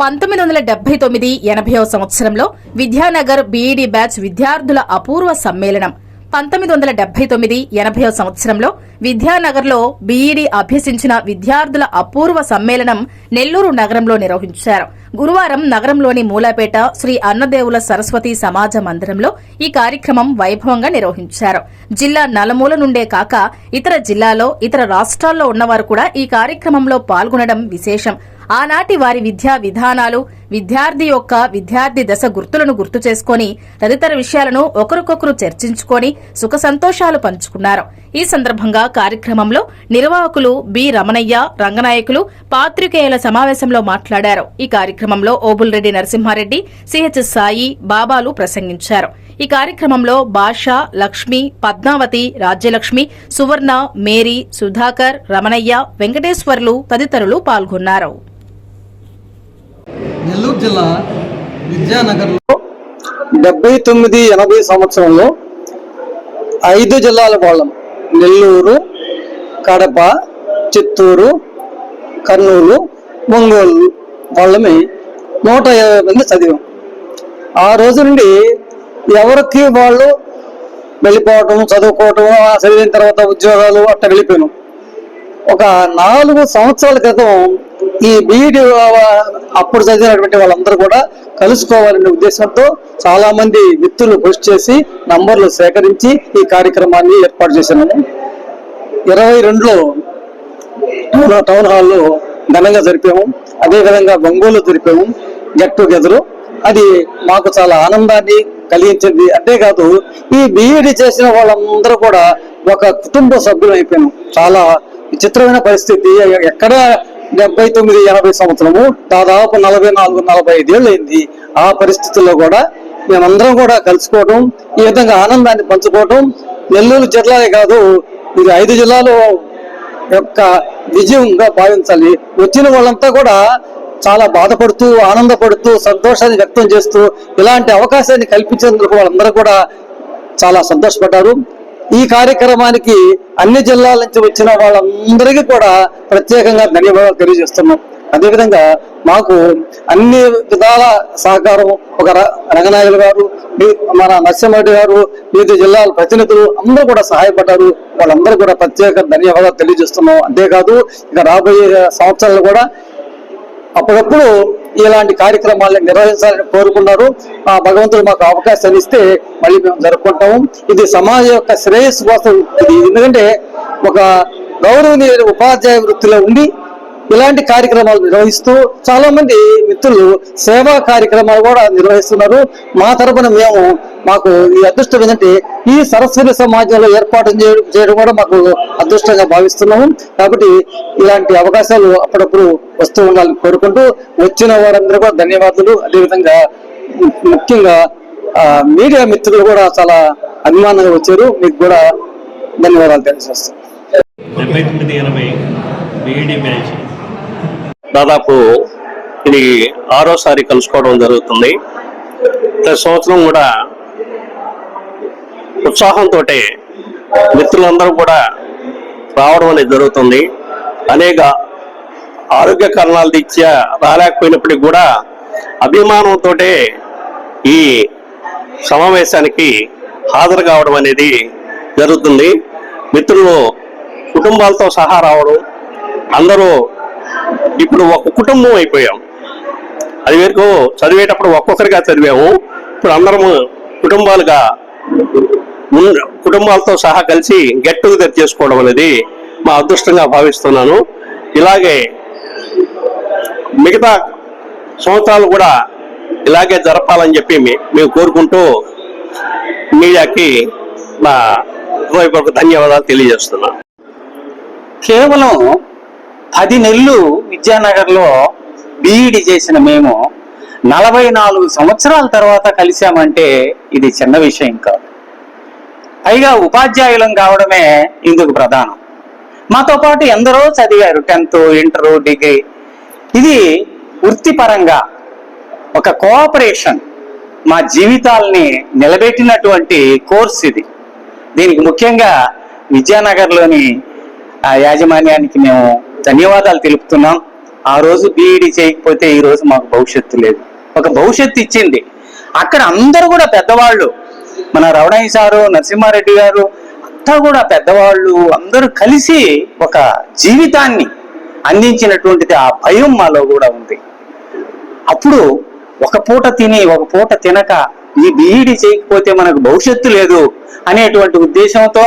పంతొమ్మిది వందల డెబ్బై తొమ్మిది ఎనభైవ సంవత్సరంలో విద్యానగర్ బీఈడీ బ్యాచ్ విద్యార్థుల అపూర్వ సమ్మేళనం. పంతొమ్మిది వందల డెబ్బై తొమ్మిది ఎనభైవ సంవత్సరంలో విద్యానగర్లో బీఈడీ అభ్యసించిన విద్యార్థుల అపూర్వ సమ్మేళనం నెల్లూరు నగరంలో నిర్వహించారు. గురువారం నగరంలోని మూలాపేట శ్రీ అన్నదేవుల సరస్వతి సమాజ మందిరంలో ఈ కార్యక్రమం వైభవంగా నిర్వహించారు. జిల్లా నలుమూల నుండే కాక ఇతర జిల్లాలో ఇతర రాష్ట్రాల్లో ఉన్నవారు కూడా ఈ కార్యక్రమంలో పాల్గొనడం విశేషం. ఆనాటి వారి విద్యా విధానాలు విద్యార్థి యొక్క విద్యార్థి దశ గుర్తులను గుర్తు చేసుకుని తదితర విషయాలను ఒకరికొకరు చర్చించుకొని సుఖ సంతోషాలు పంచుకున్నారు. ఈ సందర్భంగా కార్యక్రమంలో నిర్వాహకులు బి రమణయ్య రంగనాయకులు పాత్రికేయుల సమావేశంలో మాట్లాడారు. ఈ కార్యక్రమంలో ఓబుల్రెడ్డి నరసింహారెడ్డి సిహెచ్ సాయి బాబాలు ప్రసంగించారు. ఈ కార్యక్రమంలో బాషా లక్ష్మి పద్మావతి రాజ్యలక్ష్మి సువర్ణ మేరీ సుధాకర్ రమణయ్య వెంకటేశ్వర్లు తదితరులు పాల్గొన్నారు. జిల్లా విద్యానగర్లో డెబ్బై తొమ్మిది ఎనభై సంవత్సరంలో ఐదు జిల్లాల వాళ్ళం నెల్లూరు కడప చిత్తూరు కర్నూలు ఒంగోలు వాళ్ళమే నూట ఇరవై మంది చదివాం. ఆ రోజు నుండి ఎవరికి వాళ్ళు వెళ్ళిపోవటం చదువుకోవటం ఆ చదివిన తర్వాత ఉద్యోగాలు అట్ట వెళ్ళిపోయాను. ఒక నాలుగు సంవత్సరాల క్రితం ఈ బీఈడి అప్పుడు చదివినటువంటి వాళ్ళందరూ కూడా కలుసుకోవాలనే ఉద్దేశంతో చాలా మంది మిత్రులు పోస్ట్ చేసి నంబర్లు సేకరించి ఈ కార్యక్రమాన్ని ఏర్పాటు చేశాను ఇరవై రెండులో టౌన్ టౌన్ హాల్లో ఘనంగా జరిపాము. అదేవిధంగా ఒంగోలు జరిపాము. గెట్ టుగెదర్ అది మాకు చాలా ఆనందాన్ని కలిగించింది. అంతేకాదు ఈ బీఈడి చేసిన వాళ్ళందరూ కూడా ఒక కుటుంబ సభ్యులు అయిపోయాము చాలా విచిత్రమైన పరిస్థితి. ఎక్కడ డెబ్బై తొమ్మిది ఎనభై సంవత్సరము దాదాపు నలభై నాలుగు నలభై ఐదేళ్ళు అయింది. ఆ పరిస్థితుల్లో కూడా మేమందరం కూడా కలుసుకోవటం ఈ విధంగా ఆనందాన్ని పంచుకోవటం నెల్లూరు జిల్లాలే కాదు ఇది ఐదు జిల్లాలు యొక్క విజయంగా భావించాలి. వచ్చిన వాళ్ళంతా కూడా చాలా బాధపడుతూ ఆనందపడుతూ సంతోషాన్ని వ్యక్తం చేస్తూ ఇలాంటి అవకాశాన్ని కల్పించేందుకు వాళ్ళందరూ కూడా చాలా సంతోషపడ్డారు. ఈ కార్యక్రమానికి అన్ని జిల్లాల నుంచి వచ్చిన వాళ్ళందరికీ కూడా ప్రత్యేకంగా ధన్యవాదాలు తెలియజేస్తున్నాం. అదేవిధంగా మాకు అన్ని విధాల సహకారం ఒక ర- రంగనాయకులు గారు మీ- మన నరసింహరెడ్డి గారు వివిధ జిల్లాల ప్రతినిధులు అందరూ కూడా సహాయపడ్డారు. వాళ్ళందరూ కూడా ప్రత్యేక ధన్యవాదాలు తెలియజేస్తున్నాం. అంతేకాదు ఇక రాబోయే సంవత్సరాలు కూడా అప్పుడప్పుడు ఇలాంటి కార్యక్రమాలను నిర్వహించాలని కోరుకున్నారు. ఆ భగవంతుడు మాకు అవకాశాన్ని ఇస్తే మళ్ళీ మేము జరుపుకుంటాము. ఇది సమాజం యొక్క శ్రేయస్సు కోసం ఇది. ఎందుకంటే ఒక గౌరవనీయ ఉపాధ్యాయ వృత్తిలో ఉండి ఇలాంటి కార్యక్రమాలు నిర్వహిస్తూ చాలా మంది మిత్రులు సేవా కార్యక్రమాలు కూడా నిర్వహిస్తున్నారు. మా తరపున మేము మాకు ఈ అదృష్టం ఏంటంటే ఈ సరస్వతి సమాజంలో ఏర్పాటు చేయడం చేయడం కూడా మాకు అదృష్టంగా భావిస్తున్నాము. కాబట్టి ఇలాంటి అవకాశాలు అప్పుడప్పుడు వస్తూ ఉండాలని కోరుకుంటూ వచ్చిన వారందరూ కూడా ధన్యవాదాలు. అదేవిధంగా ముఖ్యంగా మీడియా మిత్రులు కూడా చాలా అభిమానంగా వచ్చారు. మీకు కూడా ధన్యవాదాలు తెలియజేస్తాను డెబ్బై తొమ్మిది ఎనభై బీఈడి బ్యాచ్ దాదాపు ఇది ఆరోసారి కలుసుకోవడం జరుగుతుంది. ప్రతి సంవత్సరం కూడా ఉత్సాహంతో మిత్రులందరూ కూడా రావడం అనేది జరుగుతుంది. అనేక ఆరోగ్య కారణాల రీత్యా రాలేకపోయినప్పటికీ కూడా అభిమానంతో ఈ సమావేశానికి హాజరు కావడం అనేది జరుగుతుంది. మిత్రులు కుటుంబాలతో సహా రావడం అందరూ ఇప్పుడు ఒక కుటుంబం అయిపోయాం. అది వరకు చదివేటప్పుడు ఒక్కొక్కరిగా చదివాము. ఇప్పుడు అందరము కుటుంబాలుగా కుటుంబాలతో సహా కలిసి గెట్ టుగెదర్ చేసుకోవడం అనేది మా అదృష్టంగా భావిస్తున్నాను. ఇలాగే మిగతా సంవత్సరాలు కూడా ఇలాగే జరపాలని చెప్పి మేము కోరుకుంటూ మీడియాకి నా హృదయపూర్వక ధన్యవాదాలు తెలియజేస్తున్నాను కేవలం పది నెలలు విద్యానగర్లో బీఈడి చేసిన మేము నలభై నాలుగు సంవత్సరాల తర్వాత కలిశామంటే ఇది చిన్న విషయం కాదు. పైగా ఉపాధ్యాయులం కావడమే ఇందుకు ప్రధానం. మాతో పాటు ఎందరో చదివారు టెన్త్ ఇంటర్ డిగ్రీ. ఇది వృత్తిపరంగా ఒక కోఆపరేషన్ మా జీవితాల్ని నిలబెట్టినటువంటి కోర్స్ ఇది. దీనికి ముఖ్యంగా విద్యానగర్లోని ఆ యాజమాన్యానికి మేము ధన్యవాదాలు తెలుపుతున్నాం. ఆ రోజు బీఈడి చేయకపోతే ఈ రోజు మాకు భవిష్యత్తు లేదు. ఒక భవిష్యత్తు ఇచ్చింది. అక్కడ అందరూ కూడా పెద్దవాళ్ళు మన రవణయ్య సారు నరసింహారెడ్డి గారు అంతా కూడా పెద్దవాళ్ళు అందరూ కలిసి ఒక జీవితాన్ని అందించినటువంటిది ఆ భయం మాలో కూడా ఉంది. అప్పుడు ఒక పూట తిని ఒక పూట తినక ఈ బీఈడి చేయకపోతే మనకు భవిష్యత్తు లేదు అనేటువంటి ఉద్దేశంతో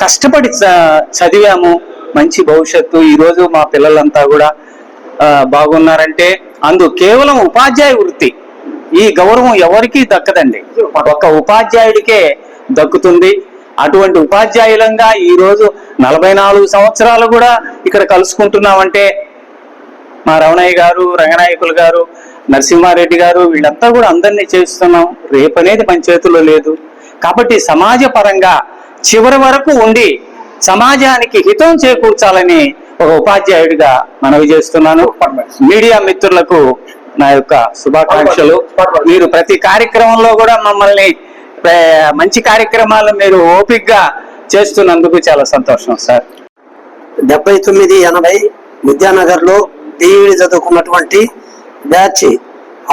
కష్టపడి చ- చదివాము. మంచి భవిష్యత్తు. ఈరోజు మా పిల్లలంతా కూడా బాగున్నారంటే అందు కేవలం ఉపాధ్యాయ వృత్తి. ఈ గౌరవం ఎవరికీ దక్కదండి. ఒక ఉపాధ్యాయుడికే దక్కుతుంది. అటువంటి ఉపాధ్యాయులంగా ఈరోజు నలభై నాలుగు సంవత్సరాలు కూడా ఇక్కడ కలుసుకుంటున్నామంటే మా రమణయ్య గారు రంగనాయకులు గారు నరసింహారెడ్డి గారు వీళ్ళంతా కూడా అందరినీ చేస్తున్నాం. రేపనేది మన చేతిలో లేదు. కాబట్టి సమాజ పరంగా చివరి వరకు ఉండి సమాజానికి హితం చేకూర్చాలని ఒక ఉపాధ్యాయుడిగా మనవి చేస్తున్నాను. మీడియా మిత్రులకు నా యొక్క శుభాకాంక్షలు. మీరు ప్రతి కార్యక్రమంలో కూడా మమ్మల్ని మంచి కార్యక్రమాలు మీరు ఓపిక్గా చేస్తున్నందుకు చాలా సంతోషం సార్. డెబ్బై తొమ్మిది ఎనభై విద్యానగర్లో డిఈడి చదువుకున్నటువంటి బ్యాచ్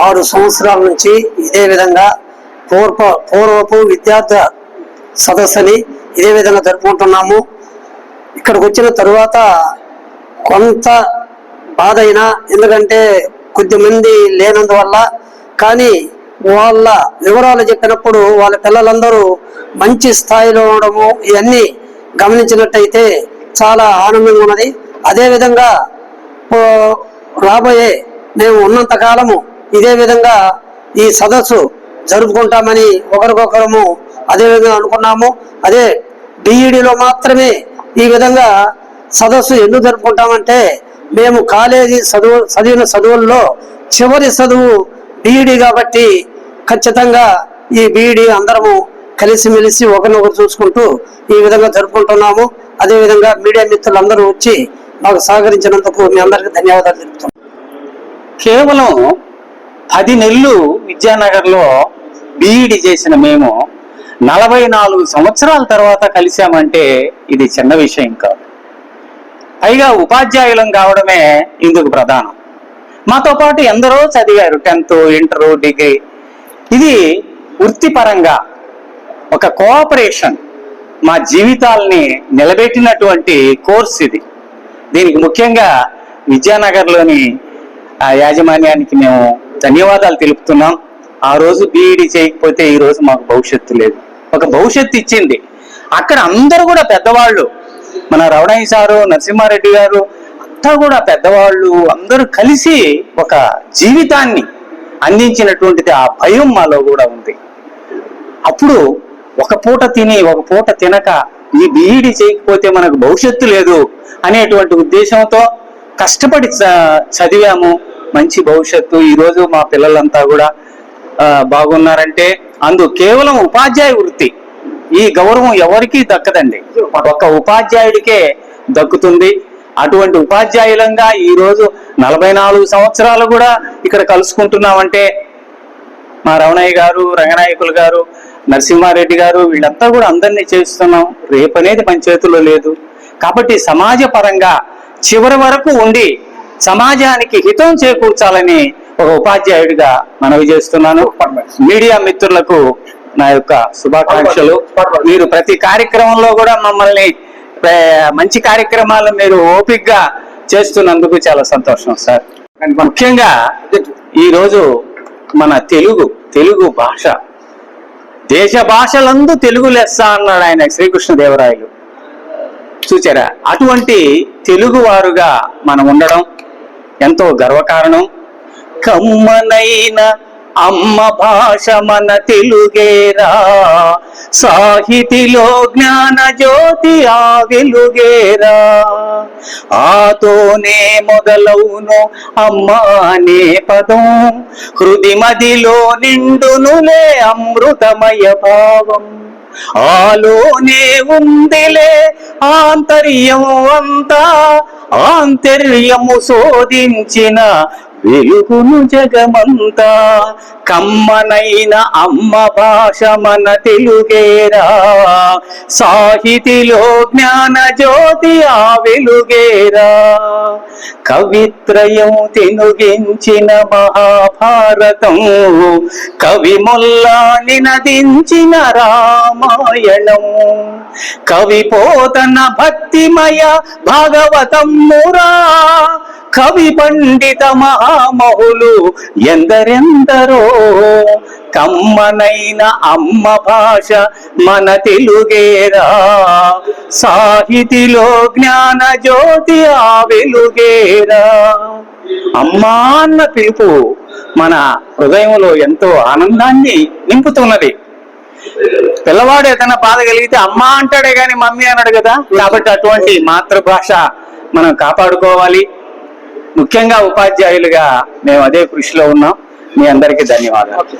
ఆరు సంవత్సరాల నుంచి ఇదే విధంగా పూర్వ పూర్వపు విద్యార్థి సదస్సుని ఇదే విధంగా జరుపుకుంటున్నాము. ఇక్కడికి వచ్చిన తరువాత కొంత బాధ అయినా ఎందుకంటే కొద్దిమంది లేనందువల్ల కానీ వాళ్ళ వివరాలు చెప్పినప్పుడు వాళ్ళ పిల్లలందరూ మంచి స్థాయిలో ఉండడము ఇవన్నీ గమనించినట్టయితే చాలా ఆనందంగా ఉన్నది. అదేవిధంగా రాబోయే మేము ఉన్నంత కాలము ఇదే విధంగా ఈ సదస్సు జరుపుకుంటామని ఒకరికొకరము అదే విధంగా అనుకున్నాము. అదే బీఈడిలో మాత్రమే ఈ విధంగా సదస్సు ఎందుకు జరుపుకుంటామంటే మేము కాలేజీ చదువు చదివిన చదువుల్లో చివరి చదువు బీఈడి కాబట్టి ఖచ్చితంగా ఈ బీఈడి అందరము కలిసిమెలిసి ఒకరినొకరు చూసుకుంటూ ఈ విధంగా జరుపుకుంటున్నాము. అదే విధంగా మీడియా మిత్రులందరూ వచ్చి మాకు సహకరించినందుకు మీ అందరికీ ధన్యవాదాలు తెలుపుతున్నాను కేవలం పది నెలలు విద్యానగర్లో బీఈడి చేసిన మేము నలభై నాలుగు సంవత్సరాల తర్వాత కలిశామంటే ఇది చిన్న విషయం కాదు. పైగా ఉపాధ్యాయులం కావడమే ఇందుకు ప్రధానం. మాతో పాటు ఎందరో చదివారు టెన్త్ ఇంటర్ డిగ్రీ. ఇది వృత్తిపరంగా ఒక కోఆపరేషన్. మా జీవితాల్ని నిలబెట్టినటువంటి కోర్స్ ఇది. దీనికి ముఖ్యంగా విద్యానగర్లోని ఆ యాజమాన్యానికి మేము ధన్యవాదాలు తెలుపుతున్నాం. ఆ రోజు బీఈడి చేయకపోతే ఈ రోజు మాకు భవిష్యత్తు లేదు. ఒక భవిష్యత్తు ఇచ్చింది. అక్కడ అందరూ కూడా పెద్దవాళ్ళు మన రవణయ్య సారు నరసింహారెడ్డి గారు అంతా కూడా పెద్దవాళ్ళు అందరూ కలిసి ఒక జీవితాన్ని అందించినటువంటిది ఆ భయం మాలో కూడా ఉంది. అప్పుడు ఒక పూట తిని ఒక పూట తినక ఈ బీఈడి చేయకపోతే మనకు భవిష్యత్తు లేదు అనేటువంటి ఉద్దేశంతో కష్టపడి చ- చదివాము. మంచి భవిష్యత్తు. ఈరోజు మా పిల్లలంతా కూడా బాగున్నారంటే అందు కేవలం ఉపాధ్యాయ వృత్తి. ఈ గౌరవం ఎవరికీ దక్కదండి. ఒక ఉపాధ్యాయుడికే దక్కుతుంది. అటువంటి ఉపాధ్యాయులంగా ఈరోజు నలభై నాలుగు సంవత్సరాలు కూడా ఇక్కడ కలుసుకుంటున్నామంటే మా రమణయ్య గారు రంగనాయకులు గారు నరసింహారెడ్డి గారు వీళ్ళంతా కూడా అందరినీ చేస్తున్నాం. రేపనేది మన లేదు. కాబట్టి సమాజ పరంగా చివరి వరకు ఉండి సమాజానికి హితం చేకూర్చాలని ఒక ఉపాధ్యాయుడిగా మనవి చేస్తున్నాను. మీడియా మిత్రులకు నా యొక్క శుభాకాంక్షలు. మీరు ప్రతి కార్యక్రమంలో కూడా మమ్మల్ని మంచి కార్యక్రమాలు మీరు ఓపికగా చేస్తున్నందుకు చాలా సంతోషం సార్. ముఖ్యంగా ఈరోజు మన తెలుగు తెలుగు భాష. దేశ భాషలందు తెలుగు లెస్స అన్నాడు ఆయన శ్రీకృష్ణదేవరాయలు. చూచారా? అటువంటి తెలుగు వారుగా మనం ఉండడం ఎంతో గర్వకారణం. కమ్మనైన అమ్మ భాష మన తెలుగేరా. సాహితిలో జ్ఞాన జ్యోతి ఆ వెలుగేరా. ఆతోనే మొదలవును అమ్మ అనే పదం. హృది మదిలో నిండునులే అమృతమయ భావం. ఆలోనే ఉందిలే ఆంతర్యం అంతా ఆంతర్యము శోధించిన వెలుగును జగమంతా కమ్మనైన అమ్మ భాష మన తెలుగేరా. సాహితిలో జ్ఞాన జ్యోతి ఆ వెలుగేరా. కవిత్రయం తెనుగించిన మహాభారతం కవి మొల్లాని నదించిన రామాయణం. కవి పోతన భక్తిమయ భాగవతం మురా కవి పండిత మహామహులు ఎందరెందరో. కమ్మనైన అమ్మ భాష మన తెలుగేరా. సాహితిలో జ్ఞాన జ్యోతి ఆ వెలుగేరా. అమ్మా అన్న పిలుపు మన హృదయంలో ఎంతో ఆనందాన్ని నింపుతున్నది. పిల్లవాడు ఏదైనా బాధ కలిగితే అమ్మ అంటాడే గాని మమ్మీ అన్నాడు కదా. కాబట్టి అటువంటి మాతృభాష మనం కాపాడుకోవాలి. ముఖ్యంగా ఉపాధ్యాయులుగా మేము అదే కృషిలో ఉన్నాం. మీ అందరికీ ధన్యవాదాలు.